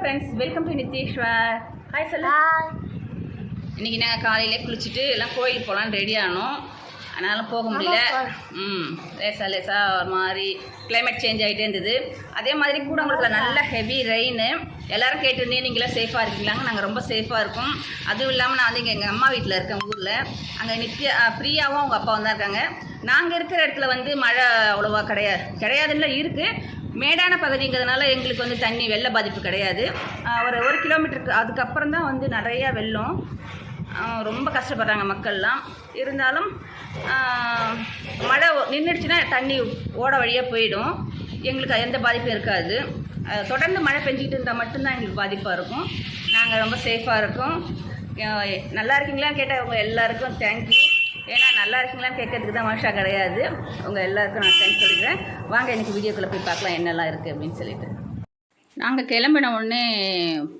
Friends welcome to Nitheeswar hi சொல்லு இன்னைக்கு நாங்கள் காலையிலே குளிச்சுட்டு எல்லாம் கோயிலுக்கு போகலான்னு ரெடி ஆனோம். அதனால போக முடியல. ம் லேசா லேசா ஒரு மாதிரி கிளைமேட் சேஞ்ச் ஆகிட்டே இருந்தது. அதே மாதிரி கூட உங்களுக்கு நல்ல ஹெவி ரெயின் எல்லாரும் கேட்டிருந்தேன் நீங்களாம் சேஃபாக இருக்கீங்களாங்க. நாங்கள் ரொம்ப சேஃபாக இருக்கோம். அதுவும் இல்லாமல் நான் வந்து இங்கே எங்கள் அம்மா வீட்டில் இருக்கேன் ஊரில். அங்கே நித்யா அஹ், பிரியாவும் அவங்க அப்பாவும் தான் இருக்காங்க நாங்கள் இருக்கிற இடத்துல வந்து மழை அவ்வளோவா கிடையாது கிடையாதுல்ல இருக்குது மேடான பகுதிங்கிறதுனால எங்களுக்கு வந்து தண்ணி வெள்ள பாதிப்பு கிடையாது. ஒரு ஒரு கிலோமீட்டருக்கு அதுக்கப்புறம் தான் வந்து நிறையா வெள்ளம். ரொம்ப கஷ்டப்படுறாங்க மக்கள்லாம். இருந்தாலும் மழை நின்றுடுச்சுன்னா தண்ணி ஓட வழியாக போயிடும். எங்களுக்கு எந்த பாதிப்பும் இருக்காது. தொடர்ந்து மழை பெஞ்சிக்கிட்டு இருந்தால் மட்டும்தான் எங்களுக்கு பாதிப்பாக இருக்கும். நாங்கள் ரொம்ப சேஃபாக இருக்கோம். நல்லா நல்லா இருக்கீங்களா கேட்டவங்க எல்லாருக்கும் தேங்க்யூ நல்லா இருக்கீங்களா கேட்கறதுக்கு தான் மாஷா கிடையாது. உங்கள் எல்லாருக்கும் நான் தேங்க்ஸ் சொல்லிக்கிறேன். வாங்க எனக்கு வீடியோக்குள்ளே போய் பார்க்கலாம் என்னெல்லாம் இருக்குது அப்படின்னு சொல்லிட்டு. நாங்கள் கிளம்பின உடனே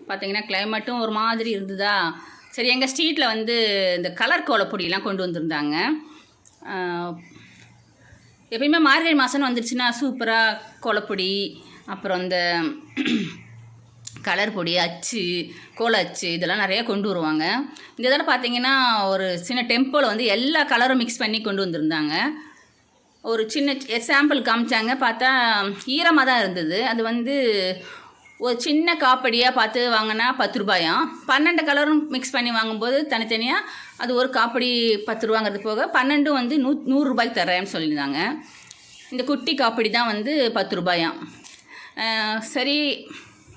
பார்த்தீங்கன்னா கிளைமேட்டும் ஒரு மாதிரி இருந்ததா? சரி எங்கள் ஸ்ட்ரீட்டில் வந்து இந்த கலர் கோலப்பொடியெலாம் கொண்டு வந்திருந்தாங்க. எப்பயுமே மார்கழி மாதம்னு வந்துருச்சுன்னா சூப்பராக கோலப்பொடி அப்புறம் இந்த கலர் பொடி அச்சு கோல அச்சு இதெல்லாம் நிறைய கொண்டு வருவாங்க. இந்த தடவை பார்த்தீங்கன்னா ஒரு சின்ன டெம்போவில் வந்து எல்லா கலரும் மிக்ஸ் பண்ணி கொண்டு வந்திருந்தாங்க. ஒரு சின்ன சாம்பிள் காமிச்சாங்க. பார்த்தா ஈரமாக தான் இருந்தது. அது வந்து ஒரு சின்ன காப்படியாக பார்த்து வாங்கினா பத்து ரூபாயாம் பன்னெண்டு கலரும் மிக்ஸ் பண்ணி வாங்கும்போது தனித்தனியாக அது ஒரு காப்படி பத்து ரூபாங்கிறது போக பன்னெண்டும் வந்து நூ நூறுரூபாய்க்கு தரேன்னு சொல்லியிருந்தாங்க. இந்த குட்டி காப்படி தான் வந்து பத்து ரூபாயாம் சரி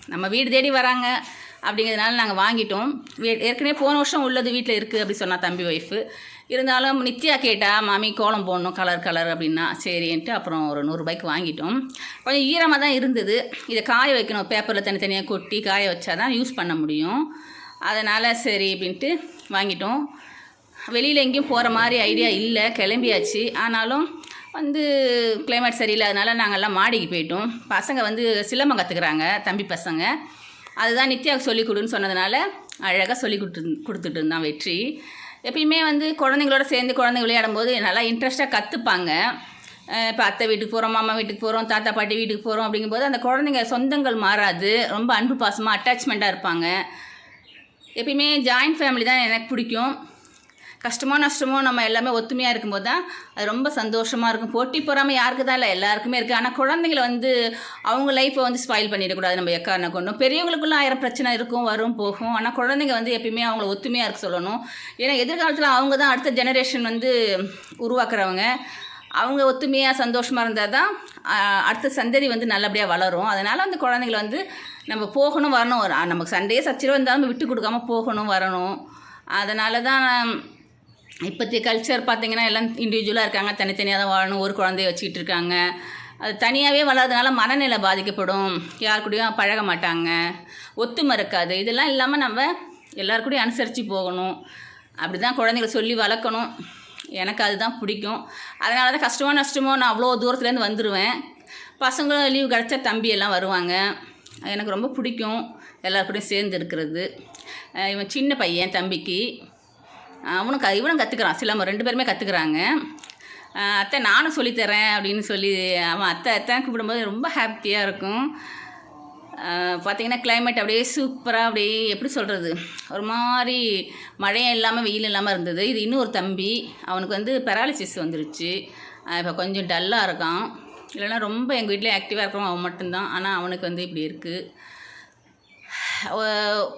நம்ம வீடு தேடி வராங்க அப்படிங்கிறதுனால நாங்கள் வாங்கிட்டோம். வீ- ஏற்கனவே போன வருஷம் உள்ளது வீட்டில் இருக்குது அப்படி சொன்னால் தம்பி ஒய்ஃபு இருந்தாலும் நித்யா கேட்டால் மாமி கோலம் போடணும் கலர் கலர் அப்படின்னா சரின்ட்டு அப்புறம் ஒரு நூறுரூபாய்க்கு வாங்கிட்டோம். கொஞ்சம் ஈரமாக தான் இருந்தது. இதை காய வைக்கணும். பேப்பரில் தனித்தனியாக கொட்டி காய வச்சா தான் யூஸ் பண்ண முடியும். அதனால் சரி அப்படின்ட்டு வாங்கிட்டோம். வெளியில் எங்கேயும் போகிற மாதிரி ஐடியா இல்லை. கிளம்பியாச்சு. ஆனாலும் வந்து கிளைமேட் சரியில்லை அதனால நாங்கள்லாம் மாடிக்கு போயிட்டோம். பசங்க வந்து சிலம்பம் கற்றுக்குறாங்க தம்பி பசங்க. அதுதான் நித்யாவுக்கு சொல்லிக் கொடுன்னு சொன்னதுனால அழகாக சொல்லி கொடுத்து கொடுத்துட்டு இருந்தான் வெற்றி. எப்பயுமே வந்து குழந்தைங்களோட சேர்ந்து குழந்தைங்க விளையாடும் போது நல்லா இன்ட்ரெஸ்ட்டாக கற்றுப்பாங்க இப்போ அத்தை வீட்டுக்கு போகிறோம் மாமா வீட்டுக்கு போகிறோம் தாத்தா பாட்டி வீட்டுக்கு போகிறோம் அப்படிங்கும்போது அந்த குழந்தைங்க சொந்தங்கள் மாறாது. ரொம்ப அன்பு பாசமாக அட்டாச்மெண்ட்டாக இருப்பாங்க. எப்பயுமே ஜாயிண்ட் ஃபேமிலி தான் எனக்கு பிடிக்கும். கஷ்டமோ நஷ்டமோ நம்ம எல்லாமே ஒத்துமையாக இருக்கும்போது தான் அது ரொம்ப சந்தோஷமாக இருக்கும். போட்டி பொறாமல் யாருக்கு தான் இல்லை எல்லாருக்குமே இருக்குது ஆனால் குழந்தைங்கள வந்து அவங்க லைஃப்பை வந்து ஸ்பாயில் பண்ணிடக்கூடாது. நம்ம எக்காரண கொண்டும். பெரியவங்களுக்குள்ள ஆயிரம் பிரச்சனை இருக்கும் வரும் போகும். ஆனால் குழந்தைங்க வந்து எப்பயுமே அவங்கள ஒத்துமையாக இருக்க சொல்லணும். ஏன்னா எதிர்காலத்தில் அவங்க தான் அடுத்த ஜெனரேஷன் வந்து உருவாக்குறவங்க. அவங்க ஒத்துமையாக சந்தோஷமாக இருந்தால் தான் அடுத்த சந்ததி வந்து நல்லபடியாக வளரும். அதனால் அந்த குழந்தைங்கள வந்து நம்ம போகணும் வரணும். நமக்கு சண்டையே சச்சரவு இருந்தாலும் விட்டு கொடுக்காம போகணும் வரணும். அதனால தான் இப்போத்திய கல்ச்சர் பார்த்தீங்கன்னா எல்லாம் இண்டிவிஜுவலாக இருக்காங்க. தனித்தனியாக தான் வாழணும். ஒரு குழந்தைய வச்சுக்கிட்டு இருக்காங்க. அது தனியாகவே வளர்றதுனால மனநிலை பாதிக்கப்படும். யார் கூடயும் பழக மாட்டாங்க. ஒத்துமை இருக்காது இதெல்லாம் இல்லாமல் நம்ம எல்லார் கூடயும் அனுசரித்து போகணும். அப்படி தான் குழந்தைங்கள சொல்லி வளர்க்கணும். எனக்கு அதுதான் பிடிக்கும். அதனால தான் கஷ்டமோ நஷ்டமோ நான் அவ்வளோ தூரத்துலேருந்து வந்துடுவேன் பசங்களும் லீவு கிடச்சா தம்பி எல்லாம் வருவாங்க. அது எனக்கு ரொம்ப பிடிக்கும். எல்லார் சேர்ந்து இருக்கிறது. இவன் சின்ன பையன் தம்பிக்கு. அவனும் க இவனும் கற்றுக்குறான் சிலம்பம் ரெண்டு பேருமே கற்றுக்குறாங்க அத்தை நானும் சொல்லித்தரேன் அப்படின்னு சொல்லி அவன் அத்தை அத்தை கூப்பிடும்போது ரொம்ப ஹாப்பியாக இருக்கும். பார்த்திங்கன்னா கிளைமேட் அப்படியே சூப்பராக அப்படியே எப்படி சொல்கிறது ஒரு மாதிரி மழையும் இல்லாமல் வெயில் இல்லாமல் இருந்தது. இது இன்னும் ஒரு தம்பி. அவனுக்கு வந்து பெராலிசிஸ் வந்துருச்சு. இப்போ கொஞ்சம் டல்லாக இருக்கான். இல்லைனா ரொம்ப எங்கள் வீட்டில் ஆக்டிவாக இருக்கிறவன் அவன் மட்டும்தான். ஆனால் அவனுக்கு வந்து இப்படி இருக்குது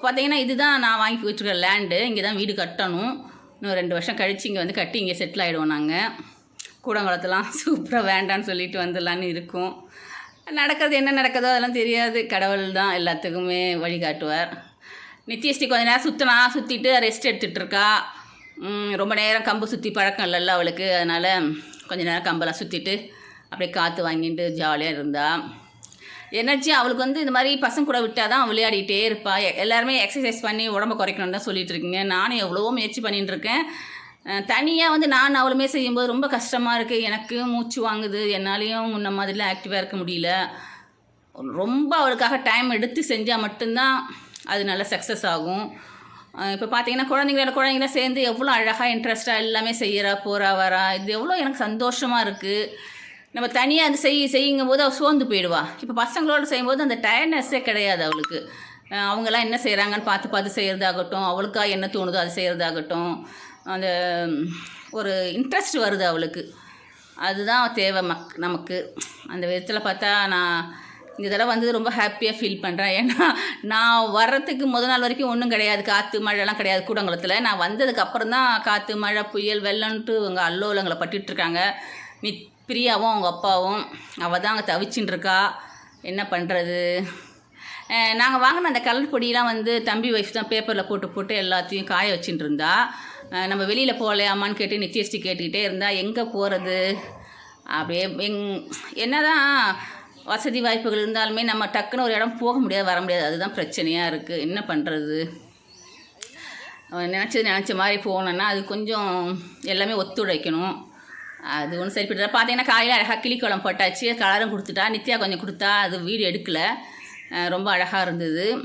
பார்த்தீங்கன்னா இதுதான் நான் வாங்கி வச்சுருக்க லேண்டு இங்கே தான் வீடு கட்டணும். இன்னும் ரெண்டு வருஷம் கழித்து இங்கே வந்து கட்டி இங்கே செட்டில் ஆகிடுவோம் நாங்கள் கூடங்குளத்தெல்லாம் சூப்பராக வேண்டான்னு சொல்லிட்டு வந்துடலான்னு இருக்கோம். நடக்கிறது என்ன நடக்குதோ அதெல்லாம் தெரியாது. கடவுள் தான் எல்லாத்துக்குமே வழிகாட்டுவார். நித்யஸ்ரீ கொஞ்ச நேரம் சுற்றினா சுற்றிட்டு ரெஸ்ட் எடுத்துகிட்டு இருக்கா ரொம்ப நேரம் கம்பு சுற்றி பழக்கம் இல்லைல்ல அவளுக்கு. அதனால் கொஞ்ச நேரம் கம்பெல்லாம் சுற்றிட்டு அப்படியே காற்று வாங்கிட்டு ஜாலியாக இருந்தாள் எனர்ஜி அவளுக்கு வந்து இந்த மாதிரி பசங்க கூட விட்டால் தான் விளையாடிட்டே இருப்பா. எல்லாருமே எக்ஸசைஸ் பண்ணி உடம்ப குறைக்கணும்னு தான் சொல்லிட்டு இருக்கீங்க. நானும் எவ்வளவோ முயற்சி பண்ணிட்டு இருக்கேன். தனியாக வந்து நான் அவளுமே செய்யும்போது ரொம்ப கஷ்டமாக இருக்குது எனக்கு மூச்சு வாங்குது. என்னாலேயும் முன்ன மாதிரிலாம் ஆக்டிவாக இருக்க முடியல. ரொம்ப அவளுக்காக டைம் எடுத்து செஞ்சால் மட்டும்தான் அது நல்ல சக்ஸஸ் ஆகும். இப்போ பார்த்தீங்கன்னா குழந்தைங்களோட குழந்தைங்கள சேர்ந்து எவ்வளோ அழகாக இன்ட்ரெஸ்ட்டாக எல்லாமே செய்கிறா போகிறா வரா. இது எவ்வளோ எனக்கு சந்தோஷமாக இருக்குது நம்ம தனியாக அது செய் செய்யுங்கும் போது அவள் சோர்ந்து போயிடுவா. இப்போ பசங்களோட செய்யும்போது அந்த டயர்னஸ்ஸே கிடையாது அவளுக்கு. அவங்களாம் அவங்கெல்லாம் என்ன செய்கிறாங்கன்னு பார்த்து பார்த்து செய்கிறதாகட்டும் அவளுக்கா என்ன தோணுதோ அது செய்கிறதாகட்டும் அந்த ஒரு இன்ட்ரெஸ்ட் வருது அவளுக்கு. அதுதான் தேவை மக் நமக்கு. அந்த விதத்தில் பார்த்தா நான் இந்த தடவை வந்து ரொம்ப ஹாப்பியாக ஃபீல் பண்ணுறேன் ஏன்னா நான் வர்றதுக்கு முத நாள் வரைக்கும் ஒன்றும் கிடையாது. காற்று மழைலாம் கிடையாது கூடங்குளத்தில். நான் வந்ததுக்கு அப்புறம் தான் காற்று மழை புயல் வெள்ளம்ன்ட்டு இவங்க அல்லோலங்களை பட்டுட்ருக்காங்க மித் பிரியாவும் அவங்க அப்பாவும். அவள் தான் அங்கே தவிச்சின்னு என்ன பண்ணுறது நாங்கள் வாங்கின அந்த கலர் பொடியெலாம் வந்து தம்பி ஒய்ஃப் தான் பேப்பரில் போட்டு போட்டு எல்லாத்தையும் காய வச்சுட்டு இருந்தா நம்ம வெளியில் போகலையாமான்னு கேட்டு நித்தியஸ்டி கேட்டுக்கிட்டே இருந்தால் எங்கே போகிறது அப்படியே எங் என்ன தான் வசதி வாய்ப்புகள் இருந்தாலுமே நம்ம டக்குன்னு ஒரு இடம் போக முடியாது வர முடியாது. அதுதான் பிரச்சனையாக இருக்குது என்ன பண்ணுறது நினச்சது நினச்ச மாதிரி போகணுன்னா அது கொஞ்சம் எல்லாமே ஒத்துழைக்கணும். அது ஒன்றும் சரிப்பட்டு பார்த்தீங்கன்னா காலையில் அழகாக கிளிக்குளம் போட்டாச்சு. கலரும் கொடுத்துட்டா. நித்யா கொஞ்சம் கொடுத்தா. அது வீடு எடுக்கலை. ரொம்ப அழகாக இருந்தது.